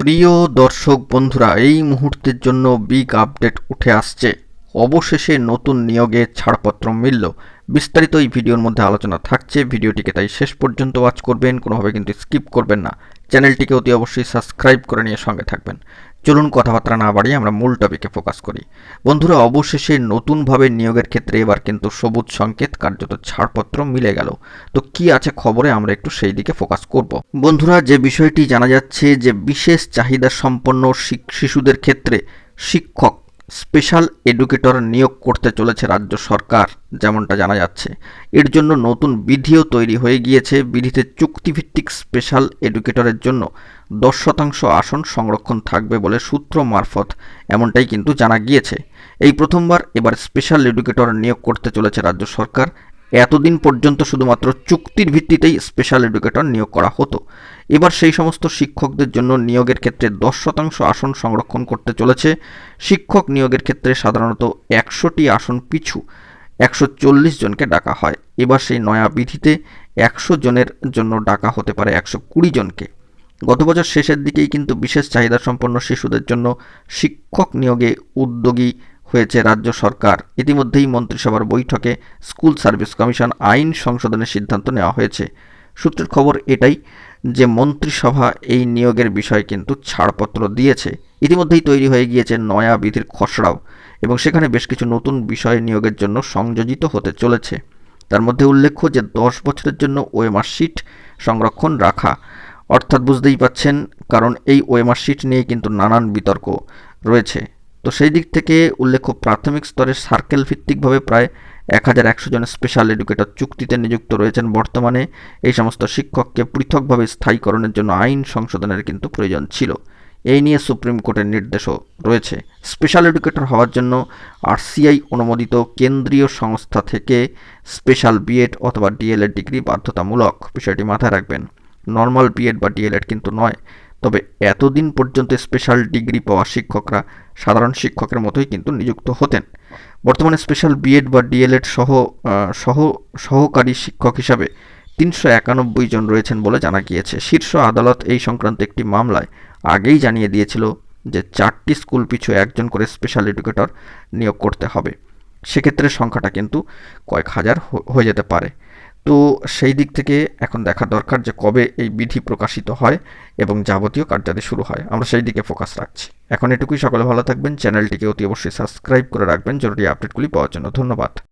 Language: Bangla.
প্রিয় দর্শক বন্ধুরা, এই মুহূর্তের জন্য বিগ আপডেট উঠে আসছে। অবশেষে নতুন নিয়োগে ছাড়পত্র মিলল। বিস্তারিত এই ভিডিওর মধ্যে আলোচনা থাকছে। ভিডিওটিকে তাই শেষ পর্যন্ত ওয়াচ করবেন, কোনোভাবে কিন্তু স্কিপ করবেন না। চ্যানেলটিকে অতি অবশ্যই সাবস্ক্রাইব করে নিয়ে সঙ্গে থাকবেন। চলুন কথাবার্তা না বাড়িয়ে আমরা মূল টপিকে ফোকাস করি। বন্ধুরা, অবশেষে নতুনভাবে নিয়োগের ক্ষেত্রে এবার কিন্তু সবুজ সংকেত, কার্যত ছাড়পত্র মিলে গেল। তো কি আছে খবরে? আমরা একটু সেই দিকে ফোকাস করব। বন্ধুরা, যে বিষয়টি জানা যাচ্ছে যে বিশেষ চাহিদা সম্পন্ন শিশুদের ক্ষেত্রে শিক্ষক স্পেশাল এডুকেটর নিয়োগ করতে চলেছে রাজ্য সরকার, যেমনটা জানা যাচ্ছে। এর জন্য নতুন বিধিও তৈরি হয়ে গিয়েছে। বিধিতে চুক্তিভিত্তিক স্পেশাল এডুকেটরের জন্য দশ শতাংশ আসন সংরক্ষণ থাকবে বলে সূত্র মারফত এমনটাই কিন্তু জানা গিয়েছে। এই প্রথমবার এবার স্পেশাল এডুকেটর নিয়োগ করতে চলেছে রাজ্য সরকার এতদিন পর্যন্ত শুধুমাত্র চুক্তির ভিত্তিতেই স্পেশাল এডুকেটর নিয়োগ করা হতো। এবার সেই সমস্ত শিক্ষকদের জন্য নিয়োগের ক্ষেত্রে দশ শতাংশ আসন সংরক্ষণ করতে চলেছে। শিক্ষক নিয়োগের ক্ষেত্রে সাধারণত একশোটি আসন পিছু একশো চল্লিশ জনকে ডাকা হয়। এবার সেই নয়া বিধিতে একশো জনের জন্য ডাকা হতে পারে একশো কুড়ি জনকে। গত বছর শেষের দিকেই কিন্তু বিশেষ চাহিদা সম্পন্ন শিশুদের জন্য শিক্ষক নিয়োগে উদ্যোগী হয়েছে রাজ্য সরকার। ইতিমধ্যেই মন্ত্রিসভার বৈঠকে স্কুল সার্ভিস কমিশন আইন সংশোধনের সিদ্ধান্ত নেওয়া হয়েছে। সূত্রের খবর এটাই যে মন্ত্রিসভা এই নিয়োগের বিষয়ে কিন্তু ছাড়পত্র দিয়েছে। ইতিমধ্যেই তৈরি হয়ে গিয়েছে নয়া বিধির খসড়াও এবং সেখানে বেশ কিছু নতুন বিষয় নিয়োগের জন্য সংযোজিত হতে চলেছে। তার মধ্যে উল্লেখ্য যে দশ বছরের জন্য ওএমআর শিট সংরক্ষণ রাখা। অর্থাৎ বুঝতেই পাচ্ছেন, কারণ এই ওএমআর শিট নিয়ে কিন্তু নানান বিতর্ক রয়েছে। তো সেই দিক থেকে উল্লেখ্য প্রাথমিক স্তরে সার্কেল ভিত্তিকভাবে প্রায় এক হাজার একশো জন স্পেশাল এডুকেটর চুক্তিতে নিযুক্ত রয়েছেন। বর্তমানে এই সমস্ত শিক্ষককে পৃথকভাবে স্থায়ীকরণের জন্য আইন সংশোধনের কিন্তু প্রয়োজন ছিল। এই নিয়ে সুপ্রিম কোর্টের নির্দেশও রয়েছে। স্পেশাল এডুকেটর হওয়ার জন্য আরসিআই অনুমোদিত কেন্দ্রীয় সংস্থা থেকে স্পেশাল বিএড অথবা ডিএলএড ডিগ্রি বাধ্যতামূলক। বিষয়টি মাথায় রাখবেন। নর্মাল বিএড বা ডিএলএড কিন্তু নয়। তবে এতদিন পর্যন্ত স্পেশাল ডিগ্রি পাওয়া শিক্ষকরা সাধারণ শিক্ষকের মতোই কিন্তু নিযুক্ত হতেন। বর্তমানে স্পেশাল বিএড বা ডিএলএড সহ সহ, সহকারী শিক্ষক হিসাবে তিনশো একানব্বই জন রয়েছেন বলে জানা গিয়েছে। শীর্ষ আদালত এই সংক্রান্ত একটি মামলায় আগেই জানিয়ে দিয়েছিল যে চারটি স্কুল পিছু একজন করে স্পেশাল এডুকেটর নিয়োগ করতে হবে। সেক্ষেত্রে সংখ্যাটা কিন্তু কয়েক হাজার হয়ে যেতে পারে। তো সেই দিক থেকে এখন দেখা দরকার যে কবে এই বিধি প্রকাশিত হয় এবং যাবতীয় কার্যাদি শুরু হয়। আমরা সেই দিকে ফোকাস রাখছি। এখন এটুকুই, সকলে ভালো থাকবেন। চ্যানেলটিকে অতি অবশ্যই সাবস্ক্রাইব করে রাখবেন। জরুরি আপডেটগুলি পাওয়ার জন্য ধন্যবাদ।